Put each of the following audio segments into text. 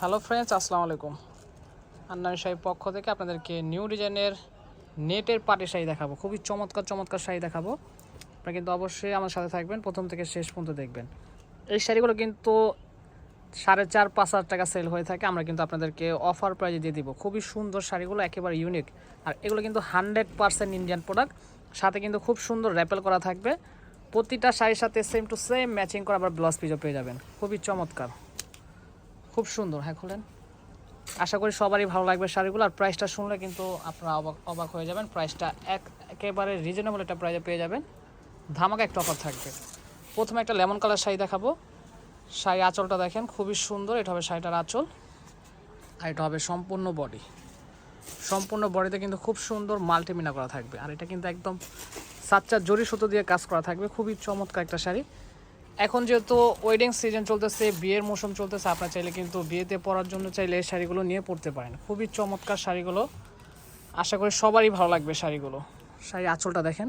Hello friends আসসালামু আলাইকুম আন্নানি শাড়ির পক্ষ থেকে আপনাদেরকে নিউ ডিজাইনের নেটের পাটি শাড়ি দেখাবো। খুবই চমৎকার চমৎকার শাড়ি দেখাবো। আপনারা কিন্তু অবশ্যই আমার সাথে থাকবেন। প্রথম থেকে শেষ পর্যন্ত দেখবেন। এই শাড়িগুলো কিন্তু সাড়ে চার, পাঁচ হাজার টাকা সেল হয়ে থাকে। আমরা কিন্তু আপনাদেরকে অফার প্রাইজে দিয়ে দিব। খুবই সুন্দর শাড়িগুলো, একেবারে ইউনিক আর এগুলো কিন্তু হান্ড্রেড পার্সেন্ট ইন্ডিয়ান প্রোডাক্ট সাথে কিন্তু খুব সুন্দর র্যাপেল করা থাকবে। প্রতিটা শাড়ির সাথে সেম টু সেম ম্যাচিং করা আবার ব্লাউজ পিজও পেয়ে যাবেন। খুবই চমৎকার। খুব সুন্দর হ্যাঁ খুলেন। আশা করি সবারই ভালো লাগবে শাড়িগুলো। আর প্রাইসটা শুনলে কিন্তু আপনারা অবাক অবাক হয়ে যাবেন। প্রাইসটা এক, একেবারে রিজনেবল একটা প্রাইজে পেয়ে যাবেন। ধামাকা একটা অফার থাকবে। প্রথমে একটা লেমন কালার শাড়ি দেখাবো। শাড়ি আঁচলটা দেখেন, খুবই সুন্দর। এটা হবে শাড়িটার আঁচল। আর এটা হবে সম্পূর্ণ বডি সম্পূর্ণ বডিতে কিন্তু খুব সুন্দর মাল্টিমিনা করা থাকবে। আর এটা কিন্তু একদম সাচ্চা জরি সুতো দিয়ে কাজ করা থাকবে। খুবই চমৎকার একটা শাড়ি। এখন যেহেতু ওয়েডিং সিজন চলতেছে, বিয়ের মৌসুম চলতেছে, আপনার চাইলে কিন্তু বিয়েতে পরার জন্য চাইলে এই শাড়িগুলো নিয়ে পড়তে পারেন। খুবই চমৎকার শাড়িগুলো। আশা করি সবারই ভালো লাগবে শাড়িগুলো। শাড়ি আঁচলটা দেখেন।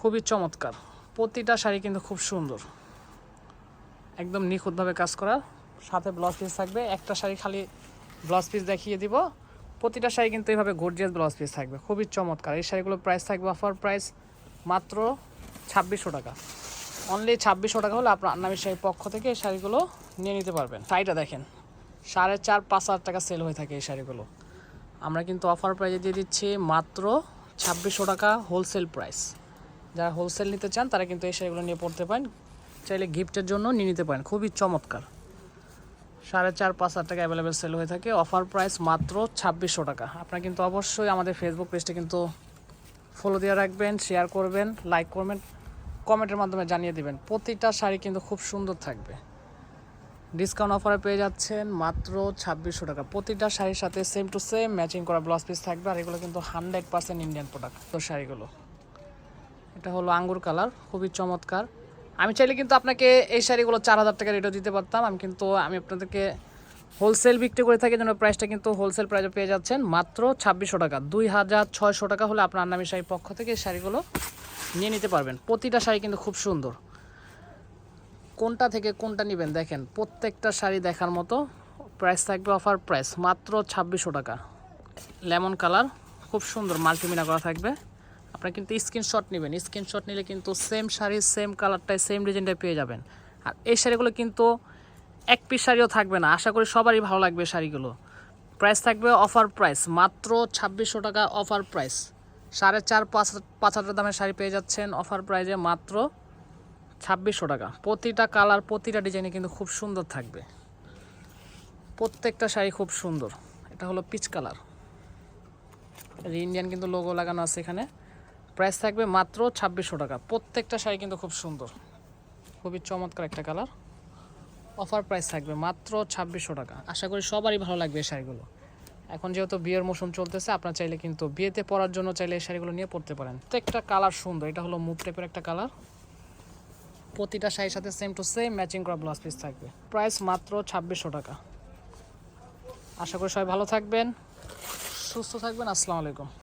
খুবই চমৎকার। প্রতিটা শাড়ি কিন্তু খুব সুন্দর। একদম নিখুঁতভাবে কাজ করা। সাথে ব্লাউজ পিস থাকবে। একটা শাড়ি খালি ব্লাউজ পিস দেখিয়ে দিব। প্রতিটা শাড়ি কিন্তু এইভাবে গর্জিয়াস ব্লাউজ পিস থাকবে। খুবই চমৎকার। এই শাড়িগুলোর প্রাইস থাকবে অফার প্রাইস মাত্র ছাব্বিশশো টাকা। অনলি ছাব্বিশশো টাকা হলে আপনার আন্নামি শাড়ির পক্ষ থেকে এই শাড়িগুলো নিয়ে নিতে পারবেন। শাড়িটা দেখেন। সাড়ে চার, পাঁচ হাজার টাকা সেল হয়ে থাকে এই শাড়িগুলো। আমরা কিন্তু অফার প্রাইজে দিয়ে দিচ্ছি মাত্র ছাব্বিশশো টাকা হোলসেল প্রাইস যারা হোলসেল নিতে চান, তারা কিন্তু এই শাড়িগুলো নিয়ে পড়তে পারেন। চাইলে গিফটের জন্য নিয়ে নিতে পারেন। খুবই চমৎকার। সাড়ে চার, পাঁচ হাজার টাকা অ্যাভেলেবেল সেল হয়ে থাকে। অফার প্রাইস মাত্র ছাব্বিশশো টাকা। আপনারা কিন্তু অবশ্যই আমাদের ফেসবুক পেজটা কিন্তু ফলো দিয়ে রাখবেন শেয়ার করবেন লাইক করবেন। কমেন্টের মাধ্যমে জানিয়ে দিবেন। প্রতিটা শাড়ি কিন্তু খুব সুন্দর থাকবে। ডিসকাউন্ট অফারে পেয়ে যাচ্ছেন মাত্র ছাব্বিশশো টাকা। প্রতিটা শাড়ির সাথে সেম টু সেম ম্যাচিং করা ব্লাউজ পিস থাকবে আর এগুলো কিন্তু হান্ড্রেড পার্সেন্ট ইন্ডিয়ান প্রোডাক্ট তো শাড়িগুলো। এটা হলো আঙ্গুর কালার, খুবই চমৎকার। আমি চাইলে কিন্তু আপনাকে এই শাড়িগুলো চার হাজার টাকা রেটও দিতে পারতাম। আমি কিন্তু, আমি আপনাদেরকে হোলসেল বিক্রি করে থাকি জন্য প্রাইসটা কিন্তু হোলসেল প্রাইসে পেয়ে যাচ্ছেন মাত্র ছাব্বিশশো টাকা। দুই হাজার ছয়শো টাকা হলে আপনার নামি শাড়ির পক্ষ থেকে এই শাড়িগুলো নিয়ে নিতে পারবেন। প্রতিটা শাড়ি কিন্তু খুব সুন্দর। কোনটা থেকে কোনটা নেবেন দেখেন, প্রত্যেকটা শাড়ি দেখার মতো প্রাইস থাকবে অফার প্রাইস মাত্র ছাব্বিশশো টাকা। লেমন কালার, খুব সুন্দর মাল্টিমিনা করা থাকবে। আপনারা কিন্তু স্ক্রিনশট নেবেন। স্ক্রিনশট নিলে কিন্তু সেম শাড়ি সেম কালারটাই সেম ডিজাইনটাই পেয়ে যাবেন। আর এই শাড়িগুলো কিন্তু এক পিস শাড়িও থাকবে না। আশা করি সবারই ভালো লাগবে শাড়িগুলো। প্রাইস থাকবে অফার প্রাইস মাত্র ছাব্বিশশো টাকা অফার প্রাইস সাড়ে চার পাঁচ পাঁচ হাজার দামের শাড়ি পেয়ে যাচ্ছেন অফার প্রাইজে মাত্র ছাব্বিশশো টাকা। প্রতিটা কালার প্রতিটা ডিজাইনে কিন্তু খুব সুন্দর থাকবে। প্রত্যেকটা শাড়ি খুব সুন্দর। এটা হলো পিচ কালার ইন্ডিয়ান কিন্তু লোগো লাগানো আছে এখানে। প্রাইস থাকবে মাত্র ছাব্বিশশো টাকা। প্রত্যেকটা শাড়ি কিন্তু খুব সুন্দর। খুবই চমৎকার একটা কালার অফার প্রাইস থাকবে মাত্র ছাব্বিশশো টাকা। আশা করি সবারই ভালো লাগবে এই শাড়িগুলো। এখন যেহেতু বিয়ের মৌসুম চলতেছে, আপনার চাইলে কিন্তু বিয়েতে পরার জন্য চাইলে এই শাড়িগুলো নিয়ে পড়তে পারেন। প্রত্যেকটা কালার সুন্দর, এটা হলো মুভ টাইপের একটা কালার। প্রতিটা শাড়ির সাথে সেম টু সেম ম্যাচিং করা ব্লাউজ পিস থাকবে। প্রাইস মাত্র ছাব্বিশশো টাকা। আশা করি সবাই ভালো থাকবেন, সুস্থ থাকবেন, আসসালামু আলাইকুম।